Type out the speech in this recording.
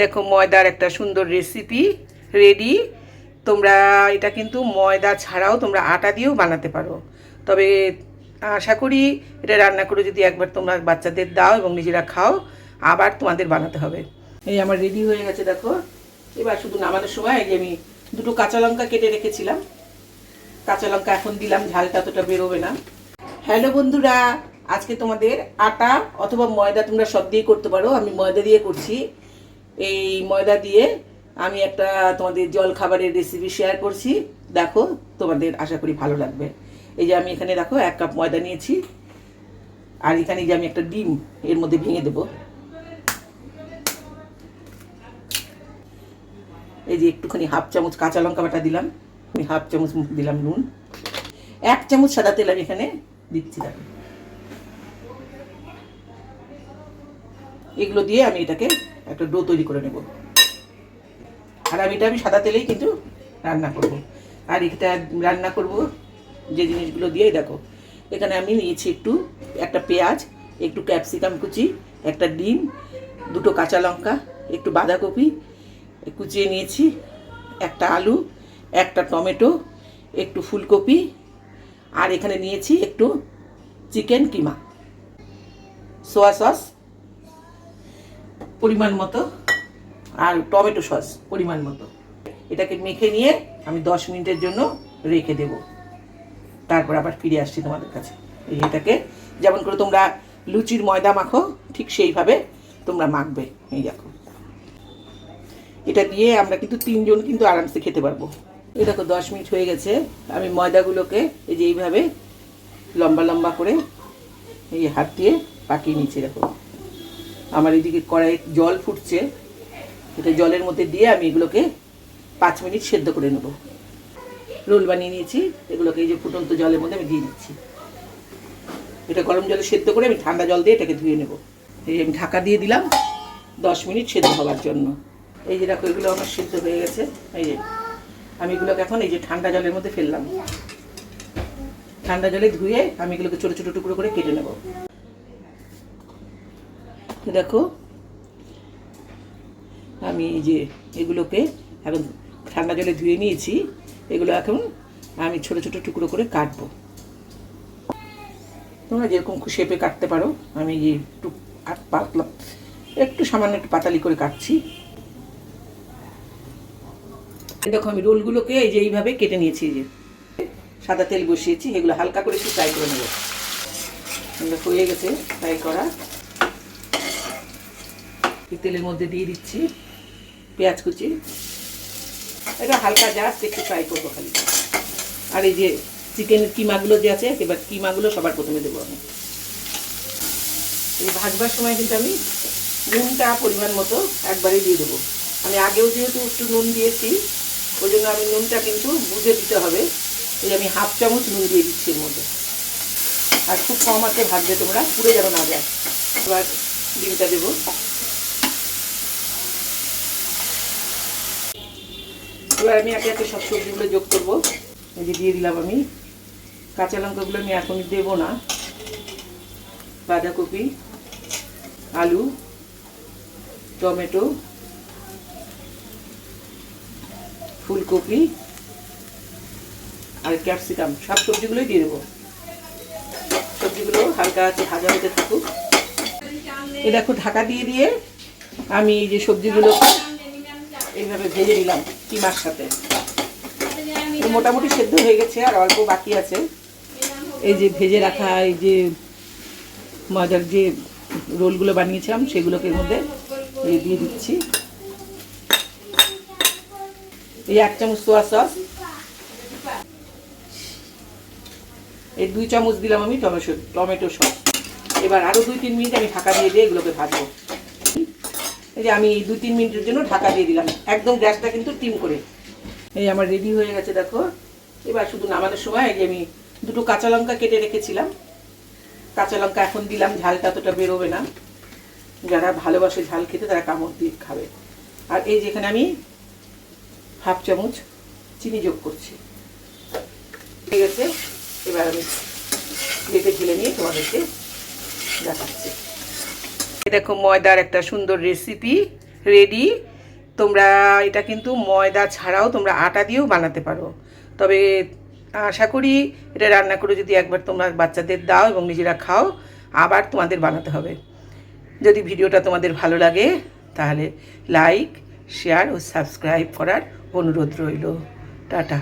দেখো ময়দার একটা সুন্দর রেসিপি রেডি তোমরা এটা কিন্তু ময়দা ছাড়াও তোমরা আটা দিয়েও বানাতে পারো। তবে আশা করি এটা রান্না করে যদি একবার তোমরা বাচ্চাদের দাও এবং নিজেরা খাও, আবার তোমাদের বানাতে হবে। এই আমার রেডি হয়ে গেছে, দেখো। এবার শুধু নামানোর সময় এই যে আমি দুটো কাঁচা লঙ্কা কেটে রেখেছিলাম। কাঁচা লঙ্কা এখন দিলাম, ঝালটা তোটা বেরোবে না। হ্যালো বন্ধুরা, আজকে তোমাদের আটা অথবা ময়দা তোমরা সব দিয়ে করতে পারো। আমি ময়দা দিয়ে করছি। এই ময়দা দিয়ে আমি একটা তোমাদের জল খাবারের রেসিপি শেয়ার করছি। দেখো, তোমাদের আশা করি ভালো লাগবে। এই যে আমি এখানে দেখো, এক কাপ ময়দা নিয়েছি। আর এখানে যে আমি একটা ডিম এর মধ্যে ভেঙে দেবো। এই যে একটুখানি হাফ চামচ কাঁচা লঙ্কা বাটা দিলাম। আমি হাফ চামচ দিলাম নুন। এক চামচ সাদা তেল আমি এখানে দিচ্ছি এগুলো দিয়ে আমি এটাকে একটা ডো তৈরি করে নেব। আর আমি এটা আমি সাদা তেলেই কিন্তু রান্না করব। আর এটা রান্না করব যে জিনিসগুলো দিয়েই দেখো। এখানে আমি নিয়েছি একটু, একটা পেঁয়াজ, একটু ক্যাপসিকাম কুচি, একটা ডিম, দুটো কাঁচা লঙ্কা, একটু বাঁধাকপি, কুচিয়ে নিয়েছি, একটা আলু, একটা টমেটো, একটু ফুলকপি, আর এখানে নিয়েছি একটু চিকেন কিমা। সোয়া সস পরিমাণ মতো আর টমেটো সস পরিমাণ মতো। এটাকে মেখে নিয়ে আমি দশ মিনিটের জন্য রেখে দেব। তারপর আবার ফিরে আসছি তোমাদের কাছে। এই এটাকে যেমন করে তোমরা লুচির ময়দা মাখো, ঠিক সেইভাবে তোমরা মাখবে। এই দেখো। এটা দিয়ে আমরা কিন্তু তিনজন কিন্তু আরামসে খেতে পারব। এই দেখো, দশ মিনিট হয়ে গেছে। আমি ময়দাগুলোকে এই যে এইভাবে লম্বা লম্বা করে এই হাত দিয়ে পাকিয়ে নিচ্ছি, দেখো। আমার এদিকে কড়াই জল ফুটছে, এটা জলের মধ্যে দিয়ে আমি এগুলোকে পাঁচ মিনিট সেদ্ধ করে নেব। রোল বানিয়ে নিয়েছি, এগুলোকে এই যে ফুটন্ত জলের মধ্যে আমি দিয়ে দিচ্ছি। এটা গরম জলে সেদ্ধ করে আমি ঠান্ডা জল দিয়ে এটাকে ধুয়ে নেব। এই আমি ঢাকা দিয়ে দিলাম, দশ মিনিট সেদ্ধ হওয়ার জন্য। এই যে দেখো, এগুলো আমার সেদ্ধ হয়ে গেছে। এই যে, আমি এগুলোকে এখন এই যে ঠান্ডা জলের মধ্যে ফেললাম। ঠান্ডা জলে ধুয়ে আমি এগুলোকে ছোটো ছোটো টুকরো করে কেটে নেব। দেখো। আমি এই যে এগুলোকে এখন ঠান্ডা জলে ধুয়ে নিয়েছি। এগুলো এখন আমি ছোট ছোট টুকরো করে কাটবো। তোমরা যেরকম শেপে কাটতে পারো, আমি যে একটু পাতলা একটু সামান্য একটু পাতালি করে কাটছি। দেখো আমি রোলগুলোকে এই যে এইভাবে কেটে নিয়েছি যে। সাদা তেল বসিয়েছি, এগুলো হালকা করে একটু ফ্রাই করে নেব। হয়ে গেছে ফ্রাই করা। এই তেলের মধ্যে দিয়ে দিচ্ছি, পেঁয়াজ কুচি। এটা হালকা জাস্ট একটু ফ্রাই করব খালি। আর এই যে চিকেনের কিমাগুলো যে আছে, এবার কিমাগুলো সবার প্রথমে দেবো আমি। এই ভাজবার সময় কিন্তু আমি নুনটা পরিমাণ মতো একবারে দিয়ে দেবো। আমি আগেও যেহেতু একটু নুন দিয়েছি, ওই জন্য আমি নুনটা কিন্তু বুঝে দিতে হবে। এই আমি হাফ চামচ নুন দিয়ে দিচ্ছি এর মধ্যে। আর খুব কম আছে ভাজবে তোমরা, পুড়ে যেন না যায়। এবার ডিমটা দেবো। এবার আমি একে একে সব সবজিগুলো যোগ করব। এই যে দিয়ে দিলাম আমি। কাঁচা লঙ্কাগুলো আমি এখনই দেবো না। বাঁধাকপি, আলু, টমেটো, ফুলকপি আর ক্যাপসিকাম, সব সবজিগুলোই দিয়ে দেবো। সবজিগুলো হালকা আছে, ভাজা হতে থাকুক। এ দেখো, ঢাকা দিয়ে দিয়ে আমি এই যে সবজিগুলো এইভাবে ভেজে নিলাম কিমার সাথে। মোটামুটি সেদ্ধ হয়ে গেছে আর অল্প বাকি আছে। এই যে ভেজে রাখা এই যে মজার যে রোলগুলো বানিয়েছিলাম, সেগুলোকে মধ্যে এই দিয়ে দিচ্ছি। এই এক চামচ সোয়া সস এই দুই চামচ দিলাম আমি টমেটো টমেটো সস এবার আরও দুই তিন মিনিট আমি ঢাকা দিয়ে দিয়ে এগুলোকে ভাজবো। এই যে আমি এই দুই, তিন মিনিটের জন্য ঢাকা দিয়ে দিলাম। একদম গ্যাসটা কিন্তু টিম করে। এই আমার রেডি হয়ে গেছে, দেখো। এবার শুধু নামানোর সময় এই যে আমি দুটো কাঁচা লঙ্কা কেটে রেখেছিলাম। কাঁচা লঙ্কা এখন দিলাম, ঝালটা অতটা বেরোবে না। যারা ভালোবাসে ঝাল খেতে, তারা কামড় দিয়ে খাবে। আর এই যেখানে আমি হাফ চামচ চিনি যোগ করছি। ঠিক আছে এবার আমি প্লেটে ঢেলে নিয়ে তোমাদেরকে দেখাচ্ছি। দেখো ময়দার একটা সুন্দর রেসিপি রেডি তোমরা এটা কিন্তু ময়দা ছাড়াও তোমরা আটা দিয়েও বানাতে পারো। তবে আশা করি এটা রান্না করে যদি একবার তোমরা বাচ্চাদের দাও এবং নিজেরা খাও, আবার তোমাদের বানাতে হবে। যদি ভিডিওটা তোমাদের ভালো লাগে, তাহলে লাইক শেয়ার ও সাবস্ক্রাইব করার অনুরোধ রইল। টাটা।